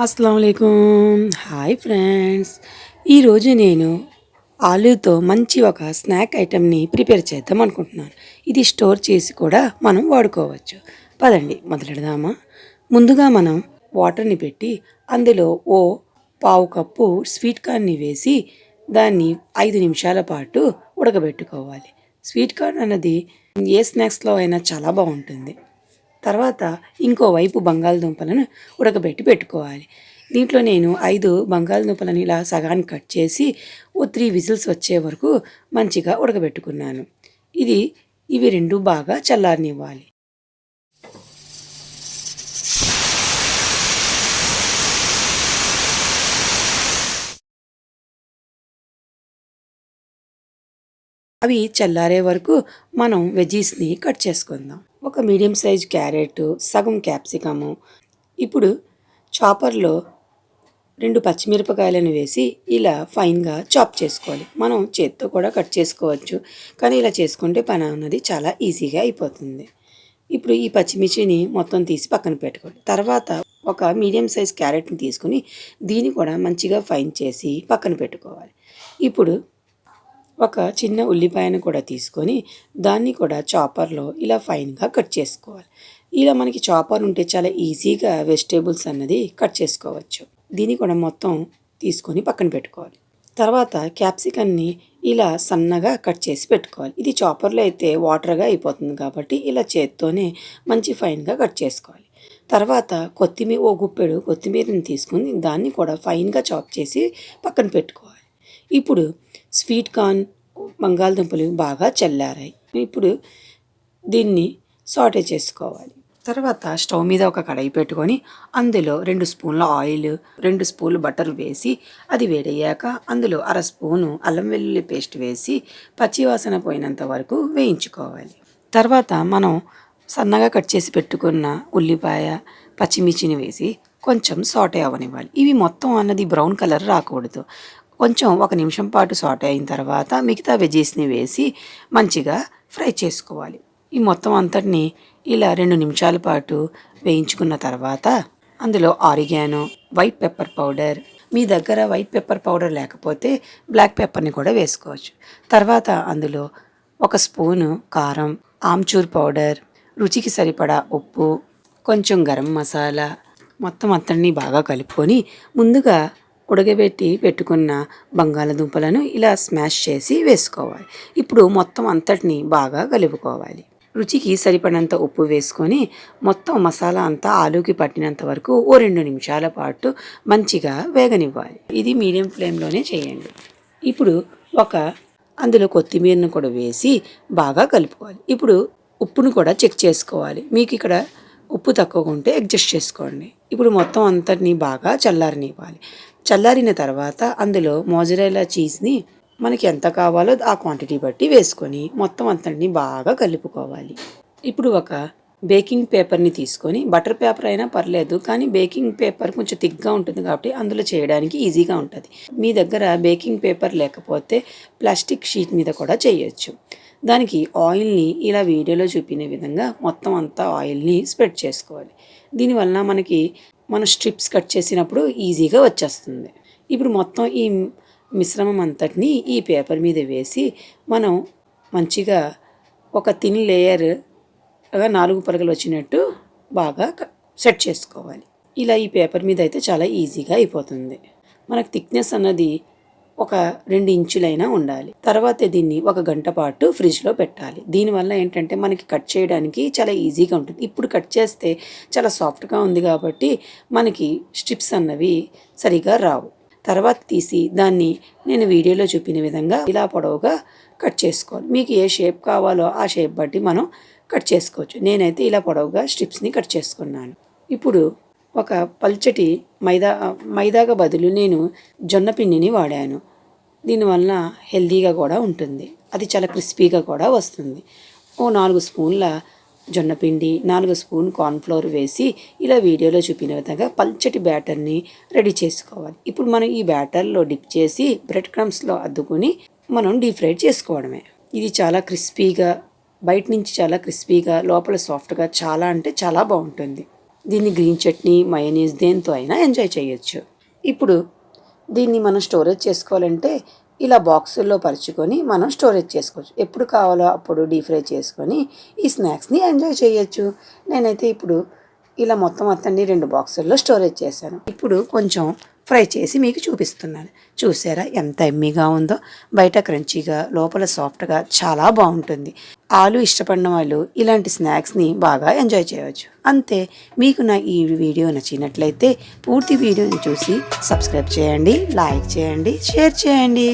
అస్సలం hi friends. ఈరోజు నేను ఆలూతో మంచి ఒక స్నాక్ ఐటెంని ప్రిపేర్ చేద్దాం అనుకుంటున్నాను. ఇది స్టోర్ చేసి కూడా మనం వాడుకోవచ్చు. పదండి మొదలెడదామా. ముందుగా మనం వాటర్ని పెట్టి అందులో ఓ పావు కప్పు స్వీట్ కార్న్ని వేసి దాన్ని ఐదు నిమిషాల పాటు ఉడకబెట్టుకోవాలి. స్వీట్ కార్న్ అన్నది ఏ స్నాక్స్లో అయినా చాలా బాగుంటుంది. తర్వాత ఇంకోవైపు బంగాళదుంపలను ఉడకబెట్టి పెట్టుకోవాలి. దీంట్లో నేను ఐదు బంగాళదుంపలను ఇలా సగానికి కట్ చేసి ఓ త్రీ విజిల్స్ వచ్చే వరకు మంచిగా ఉడకబెట్టుకున్నాను. ఇది ఇవి రెండు బాగా చల్లారనివ్వాలి. అవి చల్లారే వరకు మనం వెజీస్ని కట్ చేసుకుందాం. ఒక మీడియం సైజ్ క్యారెట్ సగం క్యాప్సికము ఇప్పుడు చాపర్లో రెండు పచ్చిమిరపకాయలను వేసి ఇలా ఫైన్గా చాప్ చేసుకోవాలి. మనం చేత్తో కూడా కట్ చేసుకోవచ్చు కానీ ఇలా చేసుకుంటే పని అన్నది చాలా ఈజీగా అయిపోతుంది. ఇప్పుడు ఈ పచ్చిమిర్చిని మొత్తం తీసి పక్కన పెట్టుకోవాలి తర్వాత ఒక మీడియం సైజ్ క్యారెట్ని తీసుకుని దీన్ని కూడా మంచిగా ఫైన్ చేసి పక్కన పెట్టుకోవాలి. ఇప్పుడు ఒక చిన్న ఉల్లిపాయను కూడా తీసుకొని దాన్ని కూడా చాపర్లో ఇలా ఫైన్గా కట్ చేసుకోవాలి. ఇలా మనకి చాపర్ ఉంటే చాలా ఈజీగా వెజిటేబుల్స్ అన్నది కట్ చేసుకోవచ్చు. దీన్ని కూడా మొత్తం తీసుకొని పక్కన పెట్టుకోవాలి. తర్వాత క్యాప్సికన్ని ఇలా సన్నగా కట్ చేసి పెట్టుకోవాలి. ఇది చాపర్లో అయితే వాటర్గా అయిపోతుంది కాబట్టి ఇలా చేత్తోనే మంచి ఫైన్గా కట్ చేసుకోవాలి. తర్వాత కొత్తిమీర ఓ గుప్పెడు కొత్తిమీరని తీసుకొని దాన్ని కూడా ఫైన్గా చాప్ చేసి పక్కన పెట్టుకోవాలి. ఇప్పుడు స్వీట్ కార్న్ బంగాళదుంపలు బాగా చల్లారాయి. ఇప్పుడు దీన్ని సాటే చేసుకోవాలి. తర్వాత స్టవ్ మీద ఒక కడాయి పెట్టుకొని అందులో రెండు స్పూన్ల ఆయిల్ రెండు స్పూన్లు బటర్ వేసి అది వేడయ్యాక అందులో అర స్పూను అల్లం వెల్లుల్లి పేస్ట్ వేసి పచ్చివాసన పోయినంత వరకు వేయించుకోవాలి. తర్వాత మనం సన్నగా కట్ చేసి పెట్టుకున్న ఉల్లిపాయ పచ్చిమిర్చిని వేసి కొంచెం సాటే అవ్వనివ్వాలి ఇవి మొత్తం అన్నది బ్రౌన్ కలర్ రాకూడదు. కొంచెం ఒక నిమిషం పాటు సాటే అయిన తర్వాత మిగతా వెజీస్ని వేసి మంచిగా ఫ్రై చేసుకోవాలి. ఈ మొత్తం అంతటిని ఇలా రెండు నిమిషాల పాటు వేయించుకున్న తర్వాత అందులో ఆరిగానో వైట్ పెప్పర్ పౌడర్ మీ దగ్గర వైట్ పెప్పర్ పౌడర్ లేకపోతే బ్లాక్ పెప్పర్ని కూడా వేసుకోవచ్చు. తర్వాత అందులో ఒక స్పూను కారం ఆమ్చూర్ పౌడర్ రుచికి సరిపడా ఉప్పు కొంచెం గరం మసాలా మొత్తం అంతటినీ బాగా కలుపుకొని ముందుగా ఉడకబెట్టి పెట్టుకున్న బంగాళదుంపలను ఇలా స్మాష్ చేసి వేసుకోవాలి. ఇప్పుడు మొత్తం అంతటిని బాగా కలుపుకోవాలి. రుచికి సరిపడినంత ఉప్పు వేసుకొని మొత్తం మసాలా అంతా ఆలూకి పట్టినంత వరకు ఓ రెండు నిమిషాల పాటు మంచిగా వేగనివ్వాలి. ఇది మీడియం ఫ్లేమ్లోనే చేయండి. ఇప్పుడు ఒక అందులో కొత్తిమీరను కూడా వేసి బాగా కలుపుకోవాలి. ఇప్పుడు ఉప్పును కూడా చెక్ చేసుకోవాలి. మీకు ఇక్కడ ఉప్పు తక్కువగా ఉంటే అడ్జస్ట్ చేసుకోండి. ఇప్పుడు మొత్తం అంతటిని బాగా చల్లారనివ్వాలి. చల్లారిన తర్వాత అందులో మోజరేలా చీజ్ని మనకి ఎంత కావాలో ఆ క్వాంటిటీ బట్టి వేసుకొని మొత్తం అంతటిని బాగా కలుపుకోవాలి. ఇప్పుడు ఒక బేకింగ్ పేపర్ని తీసుకొని బటర్ పేపర్ అయినా పర్లేదు కానీ బేకింగ్ పేపర్ కొంచెం థిక్గా ఉంటుంది కాబట్టి అందులో చేయడానికి ఈజీగా ఉంటుంది. మీ దగ్గర బేకింగ్ పేపర్ లేకపోతే ప్లాస్టిక్ షీట్ మీద కూడా చేయొచ్చు. దానికి ఆయిల్ని ఇలా వీడియోలో చూపిన విధంగా మొత్తం అంతా ఆయిల్ని స్ప్రెడ్ చేసుకోవాలి. దీనివల్ల మనకి మన స్ట్రిప్స్ కట్ చేసినప్పుడు ఈజీగా వచ్చేస్తుంది. ఇప్పుడు మొత్తం ఈ మిశ్రమం అంతటిని ఈ పేపర్ మీద వేసి మనం మంచిగా ఒక థిన్ లేయర్ నాలుగు పలకలు వచ్చినట్టు బాగా సెట్ చేసుకోవాలి. ఇలా ఈ పేపర్ మీద అయితే చాలా ఈజీగా అయిపోతుంది. మనకు థిక్నెస్ అన్నది ఒక రెండు ఇంచులైనా ఉండాలి. తర్వాత దీన్ని ఒక గంట పాటు ఫ్రిడ్జ్లో పెట్టాలి. దీనివల్ల ఏంటంటే మనకి కట్ చేయడానికి చాలా ఈజీగా ఉంటుంది. ఇప్పుడు కట్ చేస్తే చాలా సాఫ్ట్గా ఉంది కాబట్టి మనకి స్ట్రిప్స్ అన్నవి సరిగా రావు. తర్వాత తీసి దాన్ని నేను వీడియోలో చూపిన విధంగా ఇలా పొడవుగా కట్ చేసుకోవాలి. మీకు ఏ షేప్ కావాలో ఆ షేప్ బట్టి మనం కట్ చేసుకోవచ్చు. నేనైతే ఇలా పొడవుగా స్ట్రిప్స్ని కట్ చేసుకున్నాను. ఇప్పుడు ఒక పల్చటి మైదా మైదాగా బదులు నేను జొన్న పిండిని వాడాను. దీనివల్ల హెల్దీగా కూడా ఉంటుంది. అది చాలా క్రిస్పీగా కూడా వస్తుంది. ఓ నాలుగు స్పూన్ల జొన్న పిండి నాలుగు స్పూన్ కార్న్ఫ్లోర్ వేసి ఇలా వీడియోలో చూపిన విధంగా పల్చటి బ్యాటర్ని రెడీ చేసుకోవాలి. ఇప్పుడు మనం ఈ బ్యాటర్లో డిప్ చేసి బ్రెడ్ క్రమ్స్లో అద్దుకొని మనం డీప్ ఫ్రై చేసుకోవడమే. ఇది చాలా క్రిస్పీగా బయట నుంచి చాలా క్రిస్పీగా లోపల సాఫ్ట్గా చాలా అంటే చాలా బాగుంటుంది. దీన్ని గ్రీన్ చట్నీ మయోనీస్ దేంతో అయినా ఎంజాయ్ చేయొచ్చు. ఇప్పుడు దీన్ని మనం స్టోరేజ్ చేసుకోవాలంటే ఇలా బాక్సుల్లో పరుచుకొని మనం స్టోరేజ్ చేసుకోవచ్చు. ఎప్పుడు కావాలో అప్పుడు డీప్ ఫ్రై చేసుకొని ఈ స్నాక్స్ని ఎంజాయ్ చేయొచ్చు. నేనైతే ఇప్పుడు ఇలా మొత్తం మొత్తాన్ని రెండు బాక్సుల్లో స్టోరేజ్ చేశాను. ఇప్పుడు కొంచెం ఫ్రై చేసి మీకు చూపిస్తున్నాను. చూసారా ఎంత ఎమ్మీగా ఉందో? బయట క్రంచీగా లోపల సాఫ్ట్గా చాలా బాగుంటుంది. ఆలు ఇష్టపడిన వాళ్ళు ఇలాంటి స్నాక్స్ని బాగా ఎంజాయ్ చేయవచ్చు. అంతే మీకు నా ఈ వీడియో నచ్చినట్లయితే పూర్తి వీడియోని చూసి సబ్స్క్రైబ్ చేయండి లైక్ చేయండి షేర్ చేయండి.